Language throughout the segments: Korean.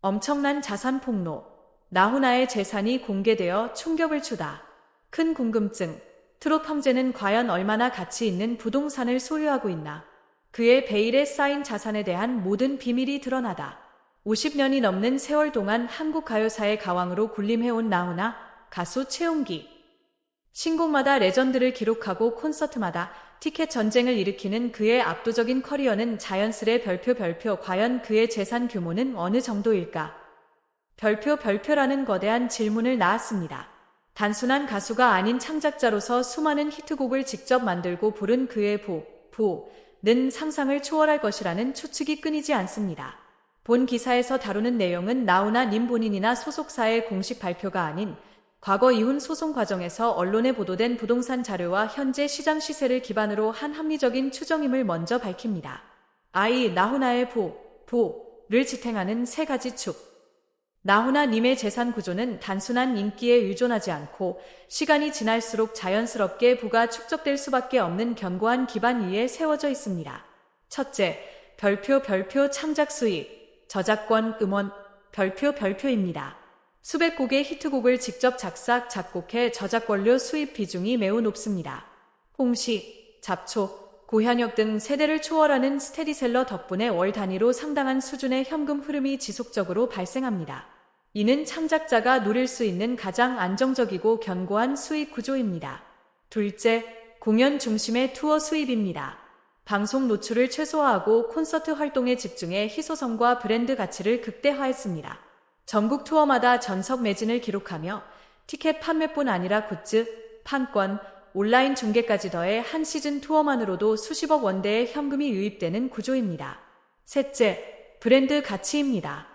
엄청난 자산 폭로. 나훈아의 재산이 공개되어 충격을 주다. 큰 궁금증. 트롯 형제는 과연 얼마나 가치 있는 부동산을 소유하고 있나? 그의 베일에 쌓인 자산에 대한 모든 비밀이 드러나다. 50년이 넘는 세월 동안 한국 가요사의 가왕으로 군림해온 나훈아, 가수 최용기. 신곡마다 레전드를 기록하고 콘서트마다 티켓 전쟁을 일으키는 그의 압도적인 커리어는 자연스레 별표 별표 과연 그의 재산 규모는 어느 정도일까? 별표 별표라는 거대한 질문을 낳았습니다. 단순한 가수가 아닌 창작자로서 수많은 히트곡을 직접 만들고 부른 그의 보, 보는 상상을 초월할 것이라는 추측이 끊이지 않습니다. 본 기사에서 다루는 내용은 나우나 님 본인이나 소속사의 공식 발표가 아닌 과거 이혼 소송 과정에서 언론에 보도된 부동산 자료와 현재 시장 시세를 기반으로 한 합리적인 추정임을 먼저 밝힙니다. 아이 나훈아의 보, 보를 지탱하는 세 가지 축. 나훈아 님의 재산 구조는 단순한 인기에 의존하지 않고 시간이 지날수록 자연스럽게 부가 축적될 수밖에 없는 견고한 기반 위에 세워져 있습니다. 첫째, 별표 별표 창작 수익, 저작권 음원 별표 별표입니다. 수백 곡의 히트곡을 직접 작사, 작곡해 저작권료 수입 비중이 매우 높습니다. 홍시, 잡초, 고현역 등 세대를 초월하는 스테디셀러 덕분에 월 단위로 상당한 수준의 현금 흐름이 지속적으로 발생합니다. 이는 창작자가 누릴 수 있는 가장 안정적이고 견고한 수익 구조입니다. 둘째, 공연 중심의 투어 수입입니다. 방송 노출을 최소화하고 콘서트 활동에 집중해 희소성과 브랜드 가치를 극대화했습니다. 전국 투어마다 전석 매진을 기록하며 티켓 판매뿐 아니라 굿즈, 판권, 온라인 중계까지 더해 한 시즌 투어만으로도 수십억 원대의 현금이 유입되는 구조입니다. 셋째, 브랜드 가치입니다.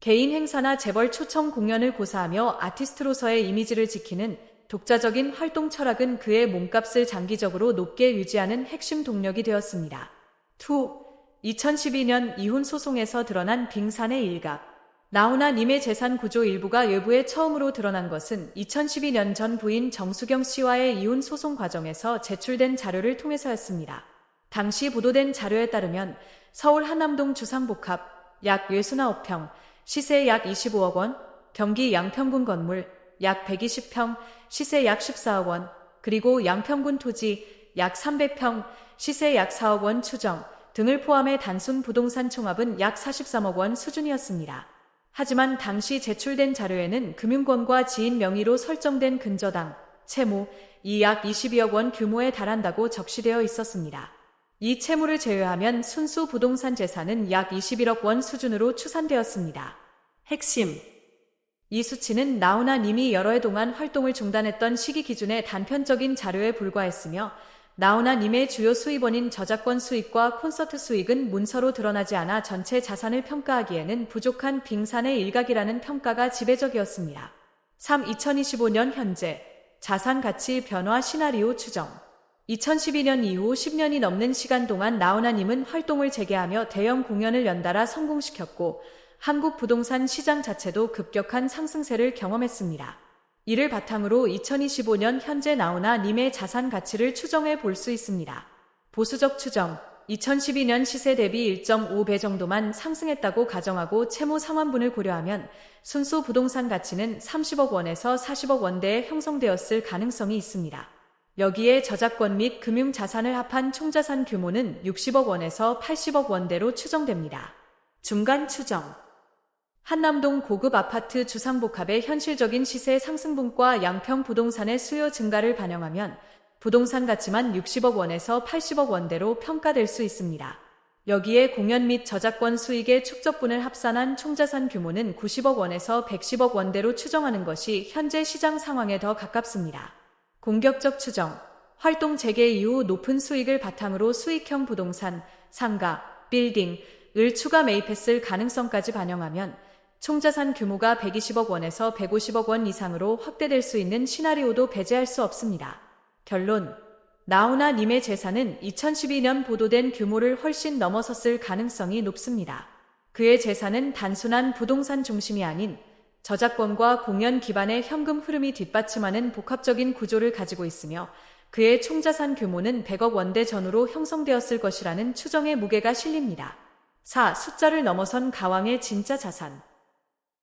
개인 행사나 재벌 초청 공연을 고사하며 아티스트로서의 이미지를 지키는 독자적인 활동 철학은 그의 몸값을 장기적으로 높게 유지하는 핵심 동력이 되었습니다. 2. 2012년 이혼 소송에서 드러난 빙산의 일각. 나훈아 님의 재산 구조 일부가 외부에 처음으로 드러난 것은 2012년 전 부인 정수경 씨와의 이혼 소송 과정에서 제출된 자료를 통해서였습니다. 당시 보도된 자료에 따르면 서울 한남동 주상복합 약 69평, 시세 약 25억 원, 경기 양평군 건물 약 120평, 시세 약 14억 원, 그리고 양평군 토지 약 300평, 시세 약 4억 원 추정 등을 포함해 단순 부동산 총합은 약 43억 원 수준이었습니다. 하지만 당시 제출된 자료에는 금융권과 지인 명의로 설정된 근저당, 채무, 이 약 22억 원 규모에 달한다고 적시되어 있었습니다. 이 채무를 제외하면 순수 부동산 재산은 약 21억 원 수준으로 추산되었습니다. 핵심 이 수치는 나훈아 님이 여러 해 동안 활동을 중단했던 시기 기준의 단편적인 자료에 불과했으며 나훈아 님의 주요 수입원인 저작권 수익과 콘서트 수익은 문서로 드러나지 않아 전체 자산을 평가하기에는 부족한 빙산의 일각이라는 평가가 지배적이었습니다. 3. 2025년 현재 자산 가치 변화 시나리오 추정 2012년 이후 10년이 넘는 시간 동안 나훈아님은 활동을 재개하며 대형 공연을 연달아 성공시켰고 한국 부동산 시장 자체도 급격한 상승세를 경험했습니다. 이를 바탕으로 2025년 현재 나오나 님의 자산 가치를 추정해 볼 수 있습니다. 보수적 추정 2012년 시세 대비 1.5배 정도만 상승했다고 가정하고 채무 상환분을 고려하면 순수 부동산 가치는 30억 원에서 40억 원대에 형성되었을 가능성이 있습니다. 여기에 저작권 및 금융 자산을 합한 총자산 규모는 60억 원에서 80억 원대로 추정됩니다. 중간 추정 한남동 고급 아파트 주상복합의 현실적인 시세 상승분과 양평 부동산의 수요 증가를 반영하면 부동산 가치만 60억 원에서 80억 원대로 평가될 수 있습니다. 여기에 공연 및 저작권 수익의 축적분을 합산한 총자산 규모는 90억 원에서 110억 원대로 추정하는 것이 현재 시장 상황에 더 가깝습니다. 공격적 추정, 활동 재개 이후 높은 수익을 바탕으로 수익형 부동산, 상가, 빌딩을 추가 매입했을 가능성까지 반영하면 총자산 규모가 120억 원에서 150억 원 이상으로 확대될 수 있는 시나리오도 배제할 수 없습니다. 결론. 나훈아 님의 재산은 2012년 보도된 규모를 훨씬 넘어섰을 가능성이 높습니다. 그의 재산은 단순한 부동산 중심이 아닌 저작권과 공연 기반의 현금 흐름이 뒷받침하는 복합적인 구조를 가지고 있으며 그의 총자산 규모는 100억 원대 전후로 형성되었을 것이라는 추정의 무게가 실립니다. 4. 숫자를 넘어선 가왕의 진짜 자산.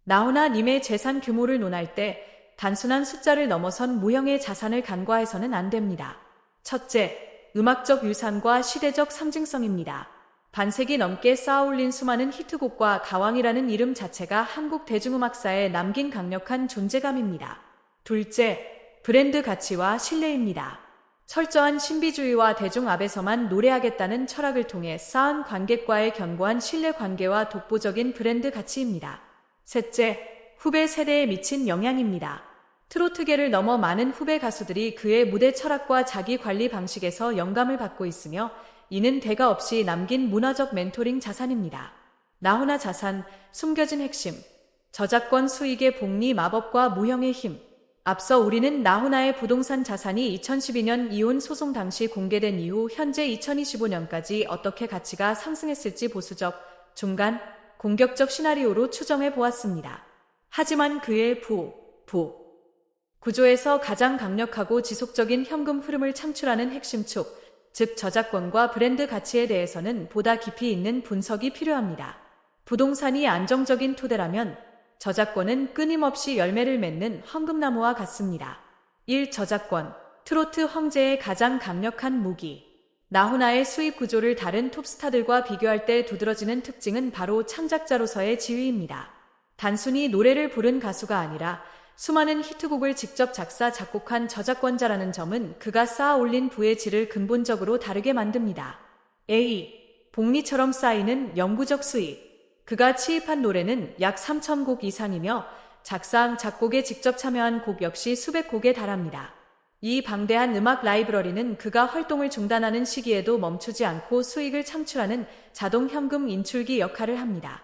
나훈아님의 재산 규모를 논할 때 단순한 숫자를 넘어선 무형의 자산을 간과해서는 안 됩니다. 첫째, 음악적 유산과 시대적 상징성입니다. 반세기 넘게 쌓아올린 수많은 히트곡과 가왕이라는 이름 자체가 한국 대중음악사에 남긴 강력한 존재감입니다. 둘째, 브랜드 가치와 신뢰입니다. 철저한 신비주의와 대중 앞에서만 노래하겠다는 철학을 통해 쌓은 관객과의 견고한 신뢰 관계와 독보적인 브랜드 가치입니다. 셋째, 후배 세대에 미친 영향입니다. 트로트계를 넘어 많은 후배 가수들이 그의 무대 철학과 자기 관리 방식에서 영감을 받고 있으며 이는 대가 없이 남긴 문화적 멘토링 자산입니다. 나훈아 자산, 숨겨진 핵심, 저작권 수익의 복리 마법과 무형의 힘. 앞서 우리는 나훈아의 부동산 자산이 2012년 이혼 소송 당시 공개된 이후 현재 2025년까지 어떻게 가치가 상승했을지 보수적, 중간, 공격적 시나리오로 추정해 보았습니다. 하지만 그의 부, 부, 구조에서 가장 강력하고 지속적인 현금 흐름을 창출하는 핵심 축, 즉 저작권과 브랜드 가치에 대해서는 보다 깊이 있는 분석이 필요합니다. 부동산이 안정적인 토대라면 저작권은 끊임없이 열매를 맺는 황금나무와 같습니다. 1. 저작권. 트로트 황제의 가장 강력한 무기. 나훈아의 수입 구조를 다른 톱스타들과 비교할 때 두드러지는 특징은 바로 창작자로서의 지위입니다. 단순히 노래를 부른 가수가 아니라 수많은 히트곡을 직접 작사, 작곡한 저작권자라는 점은 그가 쌓아 올린 부의 질을 근본적으로 다르게 만듭니다. A. 복리처럼 쌓이는 영구적 수익. 그가 취입한 노래는 약 3,000곡 이상이며 작사, 작곡에 직접 참여한 곡 역시 수백 곡에 달합니다. 이 방대한 음악 라이브러리는 그가 활동을 중단하는 시기에도 멈추지 않고 수익을 창출하는 자동 현금 인출기 역할을 합니다.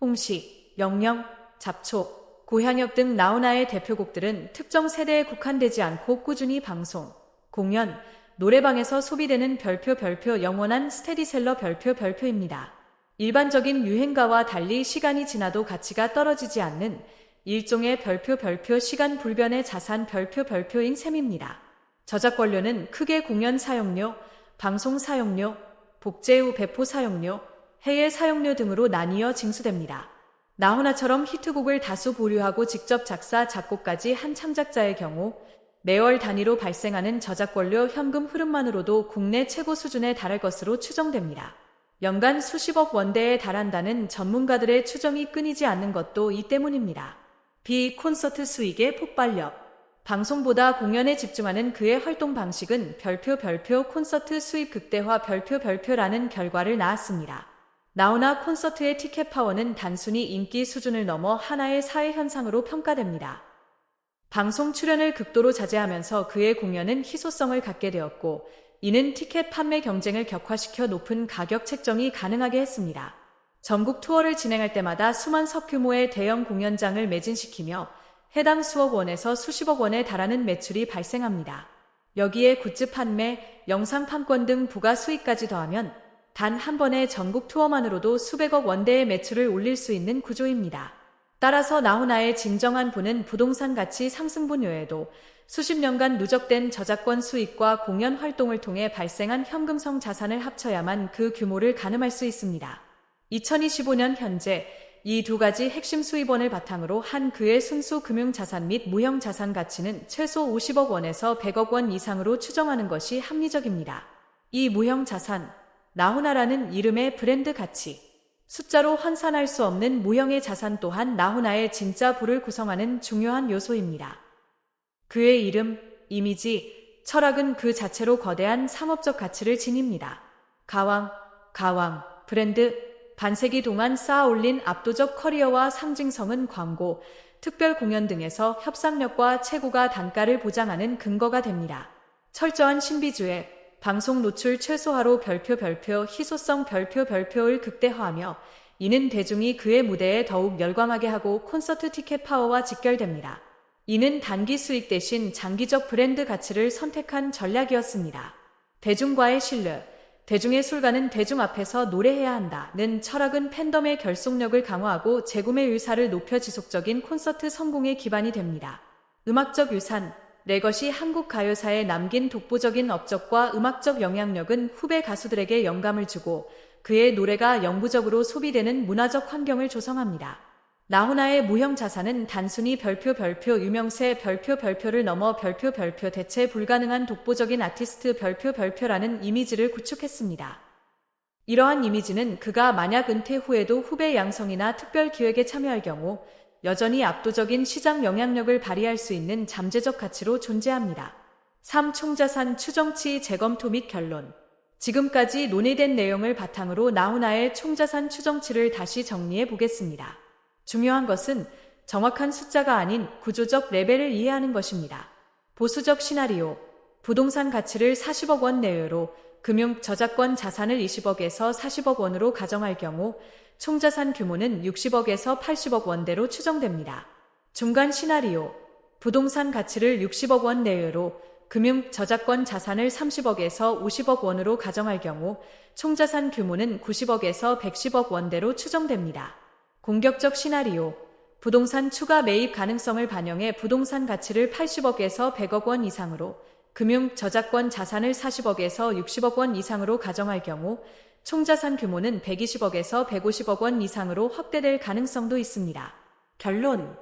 홍시, 영영, 잡초, 고향역 등 나훈아의 대표곡들은 특정 세대에 국한되지 않고 꾸준히 방송, 공연, 노래방에서 소비되는 별표 별표 영원한 스테디셀러 별표 별표입니다. 일반적인 유행가와 달리 시간이 지나도 가치가 떨어지지 않는 일종의 별표 별표 시간 불변의 자산 별표 별표인 셈입니다. 저작권료는 크게 공연 사용료, 방송 사용료, 복제 후 배포 사용료, 해외 사용료 등으로 나뉘어 징수됩니다. 나훈아처럼 히트곡을 다수 보류하고 직접 작사, 작곡까지 한 창작자의 경우 매월 단위로 발생하는 저작권료 현금 흐름만으로도 국내 최고 수준에 달할 것으로 추정됩니다. 연간 수십억 원대에 달한다는 전문가들의 추정이 끊이지 않는 것도 이 때문입니다. 비 콘서트 수익의 폭발력. 방송보다 공연에 집중하는 그의 활동 방식은 별표 별표 콘서트 수입 극대화 별표 별표라는 결과를 낳았습니다. 나훈아 콘서트의 티켓 파워는 단순히 인기 수준을 넘어 하나의 사회 현상으로 평가됩니다. 방송 출연을 극도로 자제하면서 그의 공연은 희소성을 갖게 되었고, 이는 티켓 판매 경쟁을 격화시켜 높은 가격 책정이 가능하게 했습니다. 전국 투어를 진행할 때마다 수만 석 규모의 대형 공연장을 매진시키며 해당 수억 원에서 수십억 원에 달하는 매출이 발생합니다. 여기에 굿즈 판매, 영상 판권 등 부가 수익까지 더하면 단 한 번의 전국 투어만으로도 수백억 원대의 매출을 올릴 수 있는 구조입니다. 따라서 나훈아의 진정한 부는 부동산 가치 상승분 외에도 수십 년간 누적된 저작권 수익과 공연 활동을 통해 발생한 현금성 자산을 합쳐야만 그 규모를 가늠할 수 있습니다. 2025년 현재 이 두 가지 핵심 수입원을 바탕으로 한 그의 순수 금융자산 및 무형자산 가치는 최소 50억 원에서 100억 원 이상으로 추정하는 것이 합리적입니다. 이 무형자산, 나훈아라는 이름의 브랜드 가치. 숫자로 환산할 수 없는 무형의 자산 또한 나훈아의 진짜 부를 구성하는 중요한 요소입니다. 그의 이름, 이미지, 철학은 그 자체로 거대한 상업적 가치를 지닙니다. 가왕, 가왕, 브랜드, 반세기 동안 쌓아 올린 압도적 커리어와 상징성은 광고, 특별 공연 등에서 협상력과 최고가 단가를 보장하는 근거가 됩니다. 철저한 신비주의, 방송 노출 최소화로 별표 별표 희소성 별표 별표를 극대화하며 이는 대중이 그의 무대에 더욱 열광하게 하고 콘서트 티켓 파워와 직결됩니다. 이는 단기 수익 대신 장기적 브랜드 가치를 선택한 전략이었습니다. 대중과의 신뢰, 대중의 술가는 대중 앞에서 노래해야 한다는 철학은 팬덤의 결속력을 강화하고 재구매 의사를 높여 지속적인 콘서트 성공의 기반이 됩니다. 음악적 유산, 레것이 한국 가요사에 남긴 독보적인 업적과 음악적 영향력은 후배 가수들에게 영감을 주고 그의 노래가 영구적으로 소비되는 문화적 환경을 조성합니다. 나훈아의 무형 자산은 단순히 별표 별표 유명세 별표 별표를 넘어 별표 별표 대체 불가능한 독보적인 아티스트 별표 별표라는 이미지를 구축했습니다. 이러한 이미지는 그가 만약 은퇴 후에도 후배 양성이나 특별 기획에 참여할 경우 여전히 압도적인 시장 영향력을 발휘할 수 있는 잠재적 가치로 존재합니다. 3. 총자산 추정치 재검토 및 결론 지금까지 논의된 내용을 바탕으로 나훈아의 총자산 추정치를 다시 정리해 보겠습니다. 중요한 것은 정확한 숫자가 아닌 구조적 레벨을 이해하는 것입니다. 보수적 시나리오 부동산 가치를 40억 원 내외로 금융 저작권 자산을 20억에서 40억 원으로 가정할 경우 총자산 규모는 60억에서 80억 원대로 추정됩니다. 중간 시나리오 부동산 가치를 60억 원 내외로 금융 저작권 자산을 30억에서 50억 원으로 가정할 경우 총자산 규모는 90억에서 110억 원대로 추정됩니다. 공격적 시나리오 부동산 추가 매입 가능성을 반영해 부동산 가치를 80억에서 100억 원 이상으로 금융 저작권 자산을 40억에서 60억 원 이상으로 가정할 경우 총자산 규모는 120억에서 150억 원 이상으로 확대될 가능성도 있습니다. 결론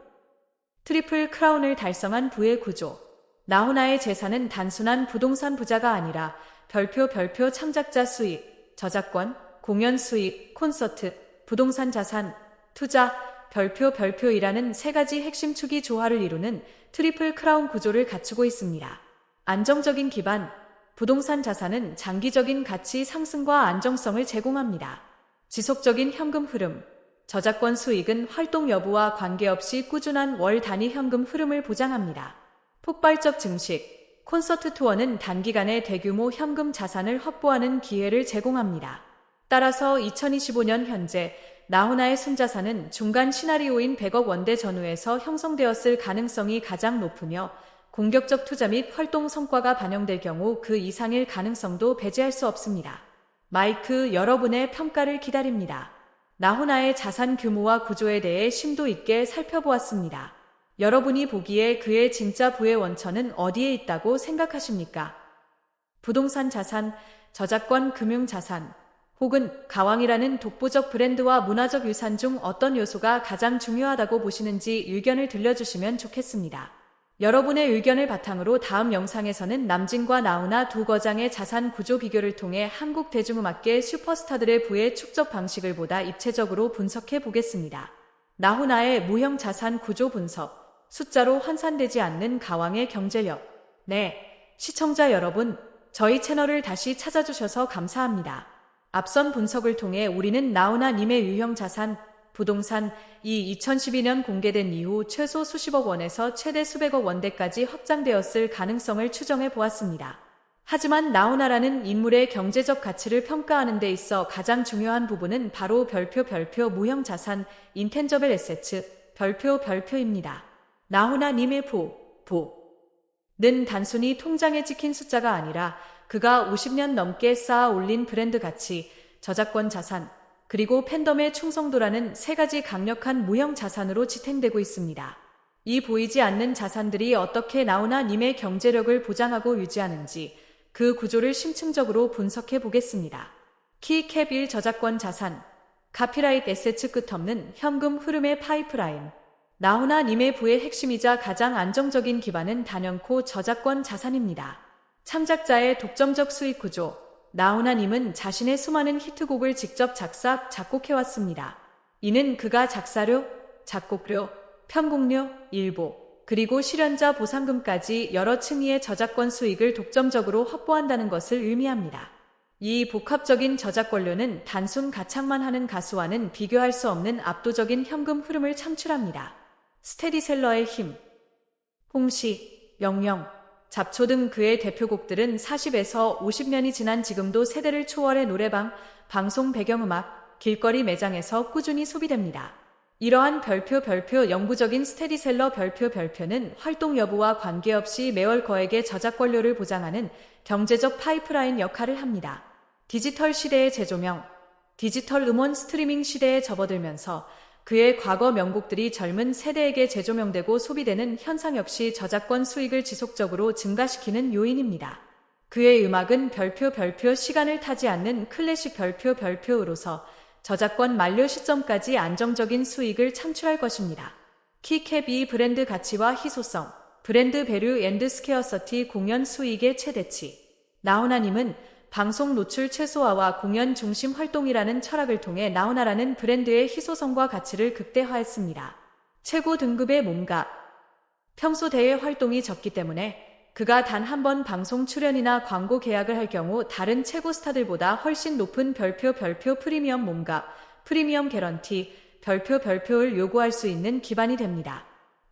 트리플 크라운을 달성한 부의 구조 나훈아의 재산은 단순한 부동산 부자가 아니라 별표 별표 창작자 수익, 저작권, 공연 수익, 콘서트, 부동산 자산, 투자, 별표 별표이라는 세 가지 핵심 축이 조화를 이루는 트리플 크라운 구조를 갖추고 있습니다. 안정적인 기반, 부동산 자산은 장기적인 가치 상승과 안정성을 제공합니다. 지속적인 현금 흐름, 저작권 수익은 활동 여부와 관계없이 꾸준한 월 단위 현금 흐름을 보장합니다. 폭발적 증식, 콘서트 투어는 단기간에 대규모 현금 자산을 확보하는 기회를 제공합니다. 따라서 2025년 현재 나훈아의 순자산은 중간 시나리오인 100억 원대 전후에서 형성되었을 가능성이 가장 높으며 공격적 투자 및 활동 성과가 반영될 경우 그 이상일 가능성도 배제할 수 없습니다. 마이크 여러분의 평가를 기다립니다. 나훈아의 자산 규모와 구조에 대해 심도 있게 살펴보았습니다. 여러분이 보기에 그의 진짜 부의 원천은 어디에 있다고 생각하십니까? 부동산 자산, 저작권 금융 자산, 혹은 가왕이라는 독보적 브랜드와 문화적 유산 중 어떤 요소가 가장 중요하다고 보시는지 의견을 들려주시면 좋겠습니다. 여러분의 의견을 바탕으로 다음 영상에서는 남진과 나훈아 두 거장의 자산 구조 비교를 통해 한국 대중음악계 슈퍼스타들의 부의 축적 방식을 보다 입체적으로 분석해 보겠습니다. 나훈아의 무형 자산 구조 분석, 숫자로 환산되지 않는 가왕의 경제력. 네, 시청자 여러분, 저희 채널을 다시 찾아주셔서 감사합니다. 앞선 분석을 통해 우리는 나훈아님의 유형 자산, 부동산 이 2012년 공개된 이후 최소 수십억 원에서 최대 수백억 원대까지 확장되었을 가능성을 추정해 보았습니다. 하지만 나훈아라는 인물의 경제적 가치를 평가하는 데 있어 가장 중요한 부분은 바로 별표 별표 무형 자산 인텐저벨 에세츠 별표 별표입니다. 나훈아님의 부, 부 는 단순히 통장에 찍힌 숫자가 아니라 그가 50년 넘게 쌓아 올린 브랜드 가치, 저작권 자산, 그리고 팬덤의 충성도라는 세 가지 강력한 무형 자산으로 지탱되고 있습니다. 이 보이지 않는 자산들이 어떻게 나오나 님의 경제력을 보장하고 유지하는지 그 구조를 심층적으로 분석해 보겠습니다. 키캡 1 저작권 자산, 카피라이트 에세츠 끝없는 현금 흐름의 파이프라인, 나훈아 님의 부의 핵심이자 가장 안정적인 기반은 단연코 저작권 자산입니다. 창작자의 독점적 수익 구조, 나훈아님은 자신의 수많은 히트곡을 직접 작사, 작곡해왔습니다. 이는 그가 작사료, 작곡료, 편곡료, 일보, 그리고 실현자 보상금까지 여러 층위의 저작권 수익을 독점적으로 확보한다는 것을 의미합니다. 이 복합적인 저작권료는 단순 가창만 하는 가수와는 비교할 수 없는 압도적인 현금 흐름을 창출합니다. 스테디셀러의 힘, 홍시, 영영, 잡초 등 그의 대표곡들은 40에서 50년이 지난 지금도 세대를 초월해 노래방, 방송 배경음악, 길거리 매장에서 꾸준히 소비됩니다. 이러한 별표 별표 영구적인 스테디셀러 별표 별표는 활동 여부와 관계없이 매월 거액의 저작권료를 보장하는 경제적 파이프라인 역할을 합니다. 디지털 시대의 재조명, 디지털 음원 스트리밍 시대에 접어들면서 그의 과거 명곡들이 젊은 세대에게 재조명되고 소비되는 현상 역시 저작권 수익을 지속적으로 증가시키는 요인입니다. 그의 음악은 별표 별표 시간을 타지 않는 클래식 별표 별표로서 저작권 만료 시점까지 안정적인 수익을 창출할 것입니다. 키캡 이 브랜드 가치와 희소성, 브랜드 배류 앤드 스케어서티 공연 수익의 최대치. 나훈아님은 방송 노출 최소화와 공연 중심 활동이라는 철학을 통해 나훈아라는 브랜드의 희소성과 가치를 극대화했습니다. 최고 등급의 몸값. 평소 대회 활동이 적기 때문에 그가 단 한 번 방송 출연이나 광고 계약을 할 경우 다른 최고 스타들보다 훨씬 높은 별표 별표 프리미엄 몸값, 프리미엄 개런티, 별표 별표를 요구할 수 있는 기반이 됩니다.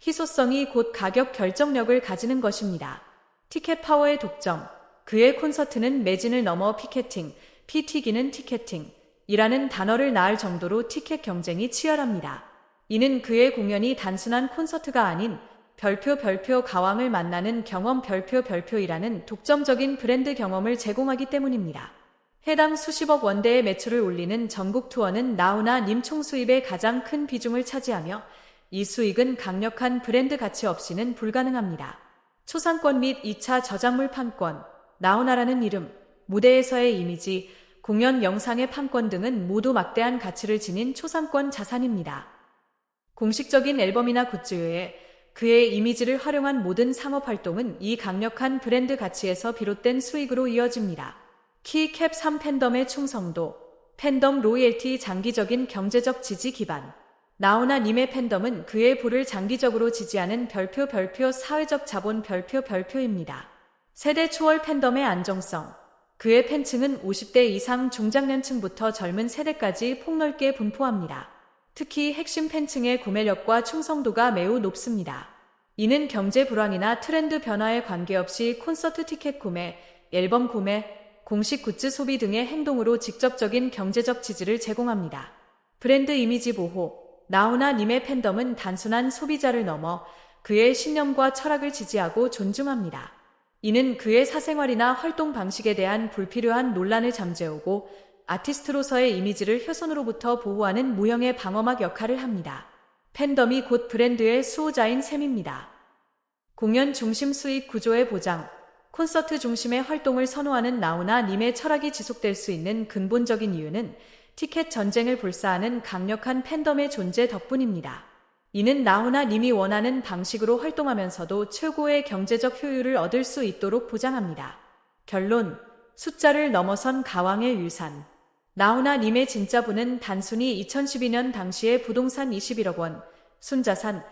희소성이 곧 가격 결정력을 가지는 것입니다. 티켓 파워의 독점. 그의 콘서트는 매진을 넘어 피켓팅, 피튀기는 티켓팅, 이라는 단어를 낳을 정도로 티켓 경쟁이 치열합니다. 이는 그의 공연이 단순한 콘서트가 아닌 별표 별표 가왕을 만나는 경험 별표 별표이라는 독점적인 브랜드 경험을 제공하기 때문입니다. 해당 수십억 원대의 매출을 올리는 전국 투어는 나우나 님 총 수입의 가장 큰 비중을 차지하며 이 수익은 강력한 브랜드 가치 없이는 불가능합니다. 초상권 및 2차 저작물 판권, 나우나라는 이름, 무대에서의 이미지, 공연 영상의 판권 등은 모두 막대한 가치를 지닌 초상권 자산입니다. 공식적인 앨범이나 굿즈 외에 그의 이미지를 활용한 모든 상업 활동은 이 강력한 브랜드 가치에서 비롯된 수익으로 이어집니다. 키캡 3 팬덤의 충성도, 팬덤 로이эл티 장기적인 경제적 지지 기반. 나오나 님의 팬덤은 그의 부를 장기적으로 지지하는 별표 별표 사회적 자본 별표 별표입니다. 세대 초월 팬덤의 안정성. 그의 팬층은 50대 이상 중장년층부터 젊은 세대까지 폭넓게 분포합니다. 특히 핵심 팬층의 구매력과 충성도가 매우 높습니다. 이는 경제 불황이나 트렌드 변화에 관계없이 콘서트 티켓 구매, 앨범 구매, 공식 굿즈 소비 등의 행동으로 직접적인 경제적 지지를 제공합니다. 브랜드 이미지 보호, 나우나 님의 팬덤은 단순한 소비자를 넘어 그의 신념과 철학을 지지하고 존중합니다. 이는 그의 사생활이나 활동 방식에 대한 불필요한 논란을 잠재우고 아티스트로서의 이미지를 훼손으로부터 보호하는 무형의 방어막 역할을 합니다. 팬덤이 곧 브랜드의 수호자인 셈입니다. 공연 중심 수익 구조의 보장, 콘서트 중심의 활동을 선호하는 나우나 님의 철학이 지속될 수 있는 근본적인 이유는 티켓 전쟁을 불사하는 강력한 팬덤의 존재 덕분입니다. 이는 나훈아 님이 원하는 방식으로 활동하면서도 최고의 경제적 효율을 얻을 수 있도록 보장합니다. 결론, 숫자를 넘어선 가왕의 유산. 나훈아 님의 진짜 부는 단순히 2012년 당시의 부동산 21억 원, 순자산을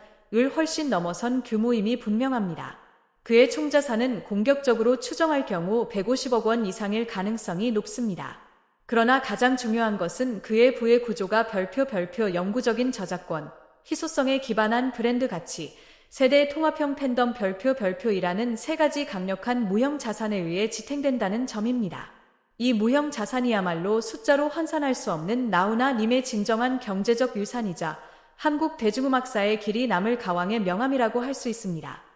훨씬 넘어선 규모임이 분명합니다. 그의 총자산은 공격적으로 추정할 경우 150억 원 이상일 가능성이 높습니다. 그러나 가장 중요한 것은 그의 부의 구조가 별표 별표 영구적인 저작권, 희소성에 기반한 브랜드 가치, 세대 통합형 팬덤 별표 별표이라는 세 가지 강력한 무형 자산에 의해 지탱된다는 점입니다. 이 무형 자산이야말로 숫자로 환산할 수 없는 나우나 님의 진정한 경제적 유산이자 한국 대중음악사의 길이 남을 가왕의 명함이라고 할 수 있습니다.